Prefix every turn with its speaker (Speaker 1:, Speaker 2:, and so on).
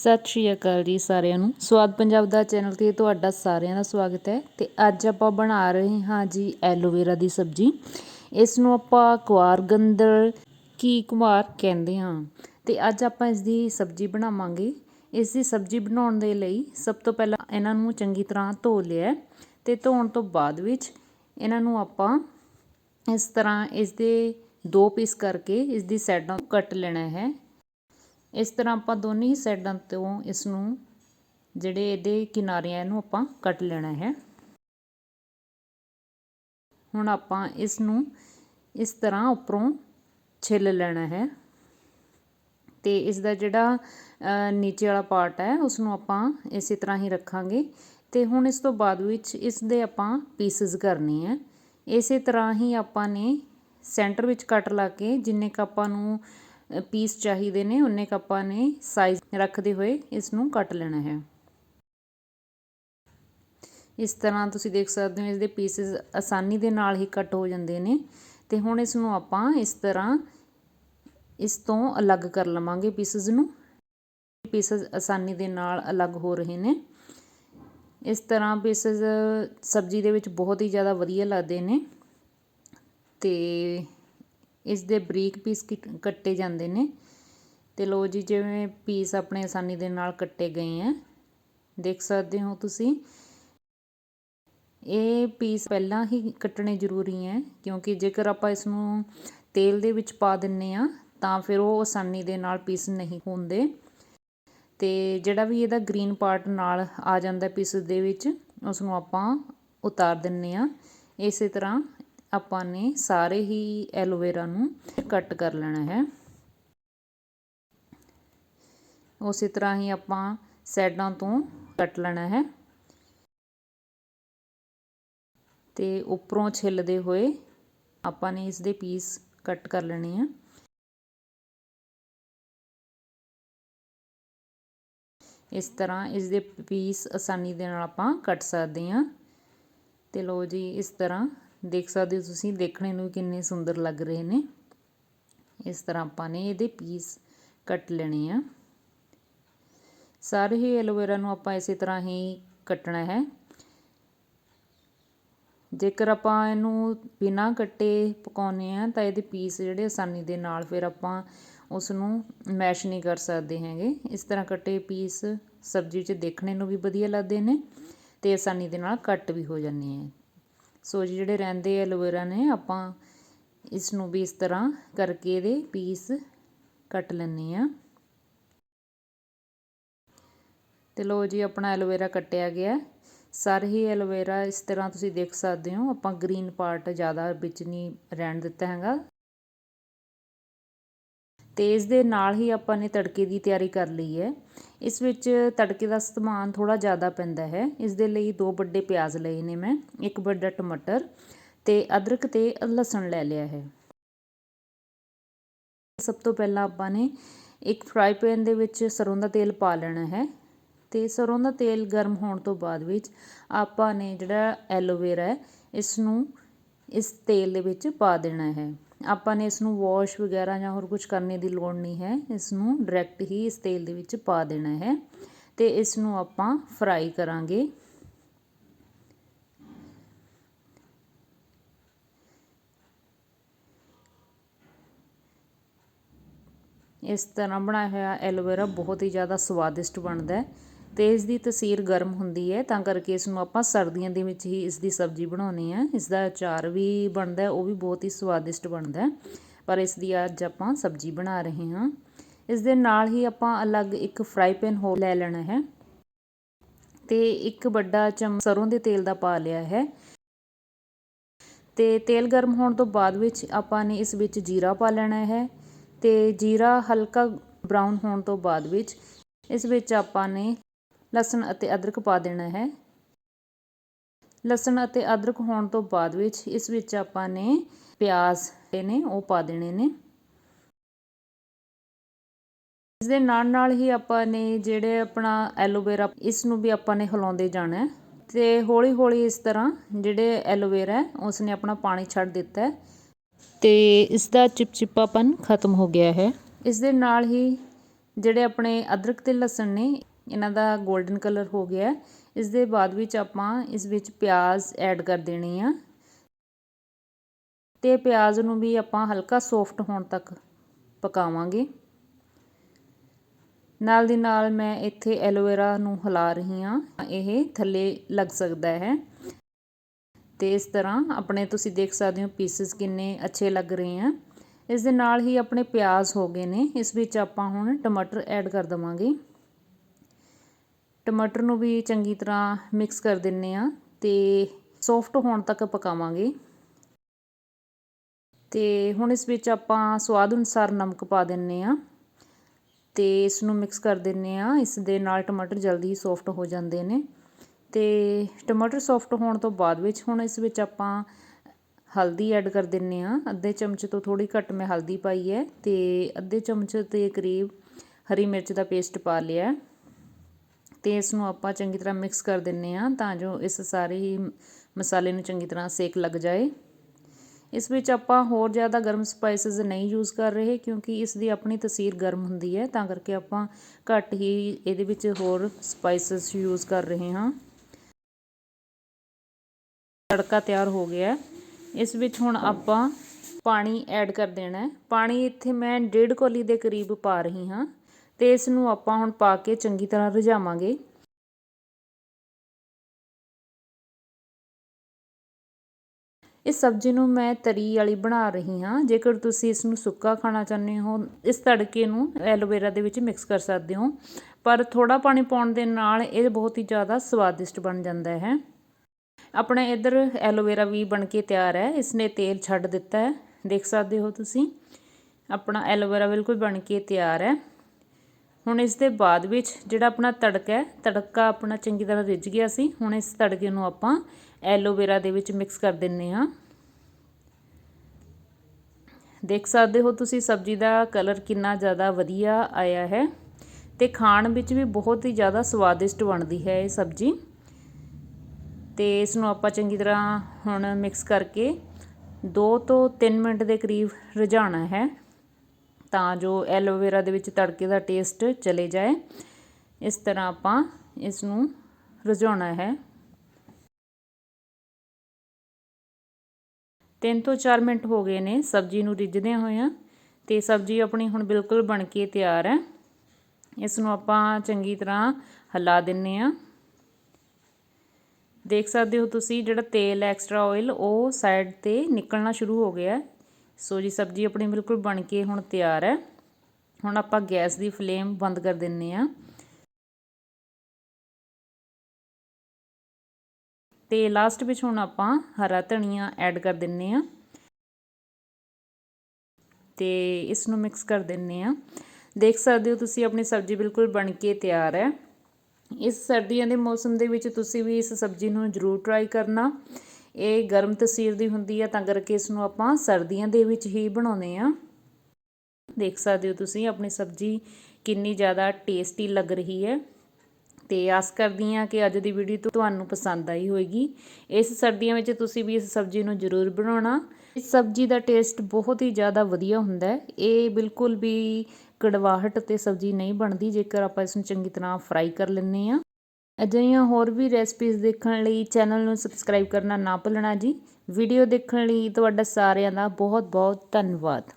Speaker 1: ਸਤਿ ਸ਼੍ਰੀ ਅਕਾਲ ਜੀ ਸਾਰਿਆਂ ਨੂੰ। ਸਵਾਦ ਪੰਜਾਬ ਦਾ ਚੈਨਲ ਤੇ ਤੁਹਾਡਾ ਸਾਰਿਆਂ ਦਾ ਸਵਾਗਤ ਹੈ। ਤੇ ਅੱਜ ਆਪਾਂ ਬਣਾ ਰਹੇ ਹਾਂ ਜੀ ਐਲੋਵੇਰਾ ਦੀ ਸਬਜ਼ੀ। ਇਸ ਨੂੰ ਆਪਾਂ ਕੁਆਰ ਗੰਦਲ ਕੀ ਕੁਮਾਰ ਕਹਿੰਦੇ ਹਾਂ। ਤੇ ਅੱਜ ਆਪਾਂ ਇਸ ਦੀ ਸਬਜ਼ੀ ਬਣਾਵਾਂਗੇ। ਇਸ ਦੀ ਸਬਜ਼ੀ ਬਣਾਉਣ ਦੇ ਲਈ ਸਭ ਤੋਂ ਪਹਿਲਾਂ ਇਹਨਾਂ ਨੂੰ ਚੰਗੀ ਤਰ੍ਹਾਂ ਧੋ ਲਿਆ ਤੇ ਧੋਣ ਤੋਂ ਬਾਅਦ ਵਿੱਚ ਇਹਨਾਂ ਨੂੰ ਆਪਾਂ ਇਸ ਤਰ੍ਹਾਂ ਇਸ ਦੇ ਦੋ ਪੀਸ ਕਰਕੇ ਇਸ ਦੀ ਸਾਈਡਾਂ ਕੱਟ ਲੈਣਾ ਹੈ। ਇਸ ਤਰ੍ਹਾਂ ਆਪਾਂ ਦੋਨੇ ਹੀ ਸਾਈਡਾਂ ਤੋਂ ਇਸ ਨੂੰ ਜਿਹੜੇ ਇਹਦੇ ਕਿਨਾਰੇ ਆ ਇਹਨੂੰ ਆਪਾਂ ਕੱਟ ਲੈਣਾ ਹੈ। ਹੁਣ ਆਪਾਂ ਇਸ ਨੂੰ ਇਸ ਤਰ੍ਹਾਂ ਉੱਪਰੋਂ ਛਿੱਲ ਲੈਣਾ ਹੈ ਤੇ ਇਸ ਦਾ ਜਿਹੜਾ ਨੀਚੇ ਵਾਲਾ ਪਾਰਟ ਹੈ ਉਸ ਨੂੰ ਆਪਾਂ ਇਸੇ ਤਰ੍ਹਾਂ ਹੀ ਰੱਖਾਂਗੇ ਤੇ ਹੁਣ ਇਸ ਤੋਂ ਬਾਅਦ ਵਿੱਚ ਇਸ ਦੇ ਆਪਾਂ ਪੀਸਸ ਕਰਨੇ ਆ ਇਸੇ ਤਰ੍ਹਾਂ ਹੀ ਆਪਾਂ ਨੇ ਸੈਂਟਰ ਵਿੱਚ ਕੱਟ ਲਾ ਕੇ ਜਿੰਨੇ ਕ ਆਪਾਂ ਨੂੰ ਪੀਸ ਚਾਹੀਦੇ ਨੇ, ਉਨੇ ਕ ਆਪਾਂ ਨੇ ਸਾਈਜ਼ ਰੱਖਦੇ ਹੋਏ ਇਸ ਨੂੰ ਕੱਟ ਲੈਣਾ ਹੈ। ਇਸ ਤਰ੍ਹਾਂ ਤੁਸੀਂ ਦੇਖ ਸਕਦੇ ਹੋ ਇਸ ਦੇ ਪੀਸਸ ਆਸਾਨੀ ਦੇ ਨਾਲ ਹੀ ਕੱਟ ਹੋ ਜਾਂਦੇ ਨੇ ਤੇ ਹੁਣ ਇਸ ਨੂੰ ਆਪਾਂ ਇਸ ਤਰ੍ਹਾਂ ਇਸ ਤੋਂ ਅਲੱਗ ਕਰ ਲਵਾਂਗੇ ਪੀਸਸ ਨੂੰ। ਪੀਸਸ ਆਸਾਨੀ ਦੇ ਨਾਲ ਅਲੱਗ ਹੋ ਰਹੇ ਨੇ। ਇਸ ਤਰ੍ਹਾਂ ਪੀਸਸ ਸਬਜ਼ੀ ਦੇ ਵਿੱਚ ਬਹੁਤ ਹੀ ਜ਼ਿਆਦਾ ਵਧੀਆ ਲੱਗਦੇ ਨੇ ਤੇ ਇਸ ਦੇ ਬਰੀਕ ਪੀਸ ਕੱਟੇ ਜਾਂਦੇ ਨੇ। ਤੇ ਲੋ ਜੀ, ਜਿਵੇਂ ਪੀਸ ਆਪਣੇ ਆਸਾਨੀ ਦੇ ਨਾਲ ਕੱਟੇ ਗਏ ਆ। ਦੇਖ ਸਕਦੇ ਹੋ ਤੁਸੀਂ। ਇਹ ਪੀਸ ਪਹਿਲਾਂ ਹੀ ਕੱਟਣੇ ਜ਼ਰੂਰੀ ਹੈ ਕਿਉਂਕਿ ਜੇਕਰ ਆਪਾਂ ਇਸ ਨੂੰ ਤੇਲ ਦੇ ਵਿੱਚ ਪਾ ਦਿੰਨੇ ਆ, ਤਾਂ ਫਿਰ ਉਹ ਆਸਾਨੀ ਦੇ ਨਾਲ ਪੀਸ ਨਹੀਂ ਹੁੰਦੇ। ਤੇ ਜਿਹੜਾ ਵੀ ਇਹਦਾ ਗ੍ਰੀਨ ਪਾਰਟ ਨਾਲ ਆ ਜਾਂਦਾ ਪੀਸ ਦੇ ਵਿੱਚ ਉਸ ਨੂੰ ਆਪਾਂ ਉਤਾਰ ਦਿੰਨੇ ਆ। ਇਸੇ ਤਰ੍ਹਾਂ ਆਪਾਂ ਨੇ ਸਾਰੇ ਹੀ ਐਲੋਵੇਰਾ ਨੂੰ ਕੱਟ ਕਰ ਲੈਣਾ ਹੈ। ਉਸੇ ਤਰ੍ਹਾਂ ਹੀ ਆਪਾਂ ਸਾਈਡਾਂ ਤੋਂ ਕੱਟ ਲੈਣਾ ਹੈ। ਤੇ ਉੱਪਰੋਂ ਛਿੱਲਦੇ ਹੋਏ ਆਪਾਂ ਨੇ ਇਸ ਦੇ ਪੀਸ ਕੱਟ ਕਰ ਲੈਣੇ ਆ। ਇਸ ਤਰ੍ਹਾਂ ਇਸ ਦੇ ਪੀਸ ਆਸਾਨੀ ਦੇ ਨਾਲ ਆਪਾਂ ਕੱਟ ਸਕਦੇ ਹਾਂ। ਤੇ ਲੋ ਜੀ, ਇਸ ਤਰ੍ਹਾਂ ਦੇਖ ਸਕਦੇ ਹੋ ਤੁਸੀਂ, ਦੇਖਣੇ ਨੂੰ ਕਿੰਨੇ ਸੁੰਦਰ ਲੱਗ ਰਹੇ ਨੇ। ਇਸ ਤਰ੍ਹਾਂ ਆਪਾਂ ਨੇ ਇਹਦੇ ਪੀਸ ਕੱਟ ਲੈਣੇ ਆ। ਸਾਰੇ ਹੀ ਐਲੋਵੇਰਾ ਨੂੰ ਆਪਾਂ ਇਸੇ ਤਰ੍ਹਾਂ ਹੀ ਕੱਟਣਾ ਹੈ। ਜੇਕਰ ਆਪਾਂ ਇਹਨੂੰ ਬਿਨਾ ਕੱਟੇ ਪਕਾਉਨੇ ਆ ਤਾਂ ਇਹਦੇ ਪੀਸ ਜਿਹੜੇ ਆਸਾਨੀ ਦੇ ਨਾਲ ਫਿਰ ਆਪਾਂ ਉਸ ਨੂੰ ਮੈਸ਼ ਨਹੀਂ ਕਰ ਸਕਦੇ ਹੈਗੇ। ਇਸ ਤਰ੍ਹਾਂ ਕੱਟੇ ਪੀਸ ਸਬਜ਼ੀ 'ਚ ਦੇਖਣੇ ਨੂੰ ਵੀ ਵਧੀਆ ਲੱਗਦੇ ਨੇ ਤੇ ਆਸਾਨੀ ਦੇ ਨਾਲ ਕੱਟ ਵੀ ਹੋ ਜਾਂਦੇ ਆ। ਸੋ ਜਿਹੜੇ ਰਹਿੰਦੇ ਐਲੋਵੇਰਾ ਨੇ, ਆਪਾਂ ਇਸ ਨੂੰ ਵੀ ਇਸ ਤਰ੍ਹਾਂ ਕਰਕੇ ਇਹਦੇ ਪੀਸ ਕੱਟ ਲੈਣੇ ਆ ਤੇ ਲੋ ਜੀ, ਆਪਣਾ ਐਲੋਵੇਰਾ ਕੱਟਿਆ ਗਿਆ। ਸਾਰੇ ਹੀ ਐਲੋਵੇਰਾ ਇਸ ਤਰ੍ਹਾਂ ਤੁਸੀਂ ਦੇਖ ਸਕਦੇ ਹੋ, ਆਪਾਂ ਗ੍ਰੀਨ ਪਾਰਟ ਜ਼ਿਆਦਾ ਵਿੱਚ ਨਹੀਂ ਰਹਿਣ ਦਿੱਤਾ ਹੈਗਾ। ਤੇ ਇਸ ਦੇ ਨਾਲ ਹੀ ਆਪਾਂ ਨੇ ਤੜਕੇ ਦੀ ਤਿਆਰੀ ਕਰ ਲਈ ਹੈ। ਇਸ ਵਿੱਚ ਤੜਕੇ ਦਾ ਸਮਾਨ ਥੋੜਾ ਜ਼ਿਆਦਾ ਪੈਂਦਾ ਹੈ। ਇਸ ਦੇ ਲਈ ਦੋ ਵੱਡੇ ਪਿਆਜ਼ ਲਏ ਨੇ ਮੈਂ, ਇੱਕ ਵੱਡਾ ਟਮਾਟਰ ਤੇ ਅਦਰਕ ਤੇ ਲਸਣ ਲੈ ਲਿਆ ਹੈ। ਸਭ ਤੋਂ ਪਹਿਲਾਂ ਆਪਾਂ ਨੇ ਇੱਕ ਫਰਾਈ ਪੈਨ ਦੇ ਵਿੱਚ ਸਰੋਂ ਦਾ ਤੇਲ ਪਾ ਲੈਣਾ ਹੈ ਤੇ ਸਰੋਂ ਦਾ ਤੇਲ ਗਰਮ ਹੋਣ ਤੋਂ ਬਾਅਦ ਵਿੱਚ ਆਪਾਂ ਨੇ ਜਿਹੜਾ ਐਲੋਵੇਰਾ ਹੈ, ਇਸ ਨੂੰ ਇਸ ਤੇਲ ਦੇ ਵਿੱਚ ਪਾ ਦੇਣਾ ਹੈ। ਆਪਾਂ ਨੇ ਇਸ ਨੂੰ ਵਾਸ਼ ਵਗੈਰਾ ਜਾਂ ਹੋਰ ਕੁਝ ਕਰਨੇ ਦੀ ਲੋੜ ਨਹੀਂ ਹੈ। ਇਸ ਨੂੰ ਡਾਇਰੈਕਟ ਹੀ ਇਸ ਤੇਲ ਦੇ ਵਿੱਚ ਪਾ ਦੇਣਾ ਹੈ ਤੇ ਇਸ ਨੂੰ ਆਪਾਂ ਫਰਾਈ ਕਰਾਂਗੇ। ਇਸ ਤਰ੍ਹਾਂ ਬਣਾਇਆ ਹੋਇਆ ਐਲੋਵੇਰਾ ਬਹੁਤ ਹੀ ਜ਼ਿਆਦਾ ਸਵਾਦਿਸ਼ਟ ਬਣਦਾ ਹੈ। ਅਤੇ ਇਸ ਦੀ ਤਸੀਰ ਗਰਮ ਹੁੰਦੀ ਹੈ, ਤਾਂ ਕਰਕੇ ਇਸ ਨੂੰ ਆਪਾਂ ਸਰਦੀਆਂ ਦੇ ਵਿੱਚ ਹੀ ਇਸ ਦੀ ਸਬਜ਼ੀ ਬਣਾਉਂਦੇ ਹਾਂ। ਇਸ ਦਾ ਅਚਾਰ ਵੀ ਬਣਦਾ ਉਹ ਵੀ ਬਹੁਤ ਹੀ ਸਵਾਦਿਸ਼ਟ ਬਣਦਾ ਪਰ ਇਸ ਦੀ ਅੱਜ ਆਪਾਂ ਸਬਜ਼ੀ ਬਣਾ ਰਹੇ ਹਾਂ। ਇਸ ਦੇ ਨਾਲ ਹੀ ਆਪਾਂ ਅਲੱਗ ਇੱਕ ਫਰਾਈ ਪੈਨ ਹੋ ਲੈ ਲੈਣਾ ਹੈ ਤੇ ਇੱਕ ਵੱਡਾ ਚਮਚ ਸਰੋਂ ਦੇ ਤੇਲ ਦਾ ਪਾ ਲਿਆ ਹੈ। ਤੇ ਤੇਲ ਗਰਮ ਹੋਣ ਤੋਂ ਬਾਅਦ ਵਿੱਚ ਆਪਾਂ ਨੇ ਇਸ ਵਿੱਚ ਜੀਰਾ ਪਾ ਲੈਣਾ ਹੈ ਤੇ ਜੀਰਾ ਹਲਕਾ ਬਰਾਊਨ ਹੋਣ ਤੋਂ ਬਾਅਦ ਵਿੱਚ ਇਸ ਵਿੱਚ ਆਪਾਂ ਨੇ ਲਸਣ ਅਤੇ ਅਦਰਕ ਪਾ ਦੇਣਾ ਹੈ। ਲਸਣ ਅਤੇ ਅਦਰਕ ਹੋਣ ਤੋਂ ਬਾਅਦ ਵਿੱਚ ਇਸ ਵਿੱਚ ਆਪਾਂ ਨੇ ਪਿਆਜ਼ ਨੇ ਉਹ ਪਾ ਦੇਣੇ ਨੇ। ਇਸ ਦੇ ਨਾਲ ਨਾਲ ਹੀ ਆਪਾਂ ਨੇ ਜਿਹੜੇ ਆਪਣਾ ਐਲੋਵੇਰਾ, ਇਸ ਨੂੰ ਵੀ ਆਪਾਂ ਨੇ ਹਿਲਾਉਂਦੇ ਜਾਣਾ ਤੇ ਹੌਲੀ ਹੌਲੀ ਇਸ ਤਰ੍ਹਾਂ ਜਿਹੜੇ ਐਲੋਵੇਰਾ ਹੈ ਉਸ ਨੇ ਆਪਣਾ ਪਾਣੀ ਛੱਡ ਦਿੱਤਾ ਹੈ ਤੇ ਇਸ ਦਾ ਚਿਪਚਿਪਾਪਨ ਖਤਮ ਹੋ ਗਿਆ ਹੈ। ਇਸ ਦੇ ਨਾਲ ਹੀ ਜਿਹੜੇ ਆਪਣੇ ਅਦਰਕ ਤੇ ਲਸਣ ਨੇ ਇਹਨਾਂ ਦਾ ਗੋਲਡਨ ਕਲਰ ਹੋ ਗਿਆ ਇਸ ਦੇ ਬਾਅਦ ਵਿੱਚ ਆਪਾਂ ਇਸ ਵਿੱਚ ਪਿਆਜ਼ ਐਡ ਕਰ ਦੇਣੀ ਆ। ਤੇ ਪਿਆਜ਼ ਨੂੰ ਵੀ ਆਪਾਂ ਹਲਕਾ ਸੌਫਟ ਹੋਣ ਤੱਕ ਪਕਾਵਾਂਗੇ। ਨਾਲ ਦੀ ਨਾਲ ਮੈਂ ਇੱਥੇ ਐਲੋਵੇਰਾ ਨੂੰ ਹਿਲਾ ਰਹੀ ਹਾਂ। ਇਹ ਥੱਲੇ ਲੱਗ ਸਕਦਾ ਹੈ। ਤੇ ਇਸ ਤਰ੍ਹਾਂ ਆਪਣੇ ਤੁਸੀਂ ਦੇਖ ਸਕਦੇ ਹੋ ਪੀਸਸ ਕਿੰਨੇ ਅੱਛੇ ਲੱਗ ਰਹੇ ਆ। ਇਸ ਦੇ ਨਾਲ ਹੀ ਆਪਣੇ ਪਿਆਜ਼ ਹੋ ਗਏ ਨੇ। ਇਸ ਵਿੱਚ ਆਪਾਂ ਹੁਣ ਟਮਾਟਰ ਐਡ ਕਰ ਦਵਾਂਗੇ। ਟਮਾਟਰ ਨੂੰ ਵੀ ਚੰਗੀ ਤਰ੍ਹਾਂ ਮਿਕਸ ਕਰ ਦਿੰਨੇ ਆ ਤੇ ਸੌਫਟ ਹੋਣ ਤੱਕ ਪਕਾਵਾਂਗੇ। ਤੇ ਹੁਣ ਇਸ ਵਿੱਚ ਆਪਾਂ ਸਵਾਦ ਅਨੁਸਾਰ ਨਮਕ ਪਾ ਦਿੰਨੇ ਆ ਤੇ ਇਸ ਨੂੰ ਮਿਕਸ ਕਰ ਦਿੰਨੇ ਆ। ਇਸ ਦੇ ਨਾਲ ਟਮਾਟਰ ਜਲਦੀ ਹੀ ਸੌਫਟ ਹੋ ਜਾਂਦੇ ਨੇ ਤੇ ਟਮਾਟਰ ਸੌਫਟ ਹੋਣ ਤੋਂ ਬਾਅਦ ਵਿੱਚ ਹੁਣ ਇਸ ਵਿੱਚ ਆਪਾਂ ਹਲਦੀ ਐਡ ਕਰ ਦਿੰਨੇ ਆ। ਅੱਧੇ ਚਮਚ ਤੋਂ ਥੋੜੀ ਘੱਟ ਮੈਂ ਹਲਦੀ ਪਾਈ ਹੈ ਤੇ ਅੱਧੇ ਚਮਚ ਦੇ ਕਰੀਬ ਹਰੀ ਮਿਰਚ ਦਾ ਪੇਸਟ ਪਾ ਲਿਆ। ਅਤੇ ਇਸ ਨੂੰ ਆਪਾਂ ਚੰਗੀ ਤਰ੍ਹਾਂ ਮਿਕਸ ਕਰ ਦਿੰਦੇ ਹਾਂ ਤਾਂ ਜੋ ਇਸ ਸਾਰੇ ਹੀ ਮਸਾਲੇ ਨੂੰ ਚੰਗੀ ਤਰ੍ਹਾਂ ਸੇਕ ਲੱਗ ਜਾਏ। ਇਸ ਵਿੱਚ ਆਪਾਂ ਹੋਰ ਜ਼ਿਆਦਾ ਗਰਮ ਸਪਾਈਸਸ ਨਹੀਂ ਯੂਜ਼ ਕਰ ਰਹੇ ਕਿਉਂਕਿ ਇਸ ਦੀ ਆਪਣੀ ਤਸੀਰ ਗਰਮ ਹੁੰਦੀ ਹੈ, ਤਾਂ ਕਰਕੇ ਆਪਾਂ ਘੱਟ ਹੀ ਇਹਦੇ ਵਿੱਚ ਹੋਰ ਸਪਾਈਸਸ ਯੂਜ਼ ਕਰ ਰਹੇ ਹਾਂ। ਤੜਕਾ ਤਿਆਰ ਹੋ ਗਿਆ ਇਸ ਵਿੱਚ ਹੁਣ ਆਪਾਂ ਪਾਣੀ ਐਡ ਕਰ ਦੇਣਾ ਹੈ। ਪਾਣੀ ਇੱਥੇ ਮੈਂ ਡੇਢ ਕੋਲੀ ਦੇ ਕਰੀਬ ਪਾ ਰਹੀ ਹਾਂ। ਅਤੇ ਇਸ ਨੂੰ ਆਪਾਂ ਹੁਣ ਪਾ ਕੇ ਚੰਗੀ ਤਰ੍ਹਾਂ ਰਝਾਵਾਂਗੇ ਇਸ ਸਬਜ਼ੀ ਨੂੰ ਮੈਂ ਤਰੀ ਵਾਲੀ ਬਣਾ ਰਹੀ ਹਾਂ। ਜੇਕਰ ਤੁਸੀਂ ਇਸ ਨੂੰ ਸੁੱਕਾ ਖਾਣਾ ਚਾਹੁੰਦੇ ਹੋ, ਇਸ ਤੜਕੇ ਨੂੰ ਐਲੋਵੇਰਾ ਦੇ ਵਿੱਚ ਮਿਕਸ ਕਰ ਸਕਦੇ ਹੋ। ਪਰ ਥੋੜਾ ਪਾਣੀ ਪਾਉਣ ਦੇ ਨਾਲ ਇਹ ਬਹੁਤ ਹੀ ਜ਼ਿਆਦਾ ਸਵਾਦਿਸ਼ਟ ਬਣ ਜਾਂਦਾ ਹੈ। ਆਪਣੇ ਇਧਰ ਐਲੋਵੇਰਾ ਵੀ ਬਣ ਕੇ ਤਿਆਰ ਹੈ। ਇਸਨੇ ਤੇਲ ਛੱਡ ਦਿੱਤਾ ਹੈ। ਦੇਖ ਸਕਦੇ ਹੋ ਤੁਸੀਂ। ਆਪਣਾ ਐਲੋਵੇਰਾ ਬਿਲਕੁਲ ਬਣ ਕੇ ਤਿਆਰ ਹੈ। ਹੁਣ ਇਸ ਦੇ ਬਾਅਦ ਵਿੱਚ ਜਿਹੜਾ ਆਪਣਾ ਤੜਕਾ ਹੈ, ਤੜਕਾ ਆਪਣਾ ਚੰਗੀ ਤਰ੍ਹਾਂ ਰਿੱਝ ਗਿਆ ਸੀ, ਹੁਣ ਇਸ ਤੜਕੇ ਨੂੰ ਆਪਾਂ ਐਲੋਵੇਰਾ ਦੇ ਵਿੱਚ ਮਿਕਸ ਕਰ ਦਿੰਨੇ ਆ ਦੇਖ ਸਕਦੇ ਹੋ ਤੁਸੀਂ ਸਬਜ਼ੀ ਦਾ ਕਲਰ ਕਿੰਨਾ ਜ਼ਿਆਦਾ ਵਧੀਆ ਆਇਆ ਹੈ ਤੇ ਖਾਣ ਵਿੱਚ ਵੀ ਬਹੁਤ ਹੀ ਜ਼ਿਆਦਾ ਸਵਾਦਿਸ਼ਟ ਬਣਦੀ ਹੈ ਇਹ ਸਬਜ਼ੀ। ਤੇ ਇਸ ਨੂੰ ਆਪਾਂ ਚੰਗੀ ਤਰ੍ਹਾਂ ਹੁਣ ਮਿਕਸ ਕਰਕੇ 2 ਤੋਂ 3 ਮਿੰਟ ਦੇ ਕਰੀਬ ਰਝਾਣਾ ਹੈ। ਤਾਂ ਜੋ ਐਲੋਵੇਰਾ ਦੇ ਵਿੱਚ ਤੜਕੇ ਦਾ ਟੇਸਟ ਚਲੇ ਜਾਏ। ਇਸ ਤਰ੍ਹਾਂ ਆਪਾਂ ਇਸ ਨੂੰ ਰਝਾਉਣਾ ਹੈ। 3 ਤੋਂ 4 ਮਿੰਟ ਹੋ ਗਏ ਨੇ ਸਬਜ਼ੀ ਨੂੰ ਰਿੱਝਦਿਆਂ ਹੋਇਆਂ ਤੇ ਸਬਜ਼ੀ ਆਪਣੀ ਹੁਣ ਬਿਲਕੁਲ ਬਣ ਕੇ ਤਿਆਰ ਹੈ। ਇਸ ਨੂੰ ਆਪਾਂ ਚੰਗੀ ਤਰ੍ਹਾਂ ਹਿਲਾ ਦਿੰਨੇ ਆ। ਦੇਖ ਸਕਦੇ ਹੋ ਤੁਸੀਂ ਜਿਹੜਾ ਤੇਲ ਐਕਸਟਰਾ ਆਇਲ ਉਹ ਸਾਈਡ ਤੇ ਨਿਕਲਣਾ ਸ਼ੁਰੂ ਹੋ ਗਿਆ ਸੋ ਜੀ, ਸਬਜ਼ੀ ਆਪਣੀ ਬਿਲਕੁਲ ਬਣ ਕੇ ਹੁਣ ਤਿਆਰ ਹੈ। ਹੁਣ ਆਪਾਂ ਗੈਸ ਦੀ ਫਲੇਮ ਬੰਦ ਕਰ ਦਿੰਨੇ ਆ। ਤੇ ਲਾਸਟ ਵਿੱਚ ਹੁਣ ਆਪਾਂ ਹਰਾ ਧਨੀਆ ਐਡ ਕਰ ਦਿੰਨੇ ਆ। ਤੇ ਇਸ ਨੂੰ ਮਿਕਸ ਕਰ ਦਿੰਨੇ ਆ। ਦੇਖ ਸਕਦੇ ਹੋ ਤੁਸੀਂ ਆਪਣੀ ਸਬਜ਼ੀ ਬਿਲਕੁਲ ਬਣ ਕੇ ਤਿਆਰ ਹੈ। ਇਸ ਸਰਦੀਆਂ ਦੇ ਮੌਸਮ ਦੇ ਵਿੱਚ ਤੁਸੀਂ ਵੀ ਇਸ ਸਬਜ਼ੀ ਨੂੰ ਜ਼ਰੂਰ ਟਰਾਈ ਕਰਨਾ। ਇਹ ਗਰਮ ਤਸੀਰ ਦੀ ਹੁੰਦੀ ਹੈ ਤਾਂ ਕਰਕੇ ਇਸ ਨੂੰ ਆਪਾਂ ਸਰਦੀਆਂ ਦੇ ਵਿੱਚ ਹੀ ਬਣਾਉਂਦੇ ਆ। ਦੇਖ ਸਕਦੇ ਹੋ ਤੁਸੀਂ, ਆਪਣੀ ਸਬਜ਼ੀ ਕਿੰਨੀ ਜ਼ਿਆਦਾ ਟੇਸਟੀ ਲੱਗ ਰਹੀ ਹੈ। ਤੇ ਆਸ ਕਰਦੀ ਹਾਂ ਕਿ ਅੱਜ ਦੀ ਵੀਡੀਓ ਤੁਹਾਨੂੰ ਪਸੰਦ ਆਈ ਹੋਵੇਗੀ ਇਸ ਸਰਦੀਆਂ ਵਿੱਚ ਤੁਸੀਂ ਵੀ ਇਸ ਸਬਜ਼ੀ ਨੂੰ ਜ਼ਰੂਰ ਬਣਾਉਣਾ। ਇਸ ਸਬਜ਼ੀ ਦਾ ਟੇਸਟ ਬਹੁਤ ਹੀ ਜ਼ਿਆਦਾ ਵਧੀਆ ਹੁੰਦਾ ਹੈ। ਇਹ ਬਿਲਕੁਲ ਵੀ ਕੜਵਾਹਟ ਤੇ ਸਬਜ਼ੀ ਨਹੀਂ ਬਣਦੀ, ਜੇਕਰ ਆਪਾਂ ਇਸ ਨੂੰ ਚੰਗੀ ਤਰ੍ਹਾਂ ਫਰਾਈ ਕਰ ਲੈਂਦੇ ਆ ਅਜਿਹੀਆਂ ਹੋਰ ਵੀ ਰੈਸਪੀਜ਼ ਦੇਖਣ ਲਈ ਚੈਨਲ ਨੂੰ ਸਬਸਕ੍ਰਾਈਬ ਕਰਨਾ ਨਾ ਭੁੱਲਣਾ ਜੀ। ਵੀਡੀਓ ਦੇਖਣ ਲਈ ਤੁਹਾਡਾ ਸਾਰਿਆਂ ਦਾ ਬਹੁਤ ਬਹੁਤ ਧੰਨਵਾਦ।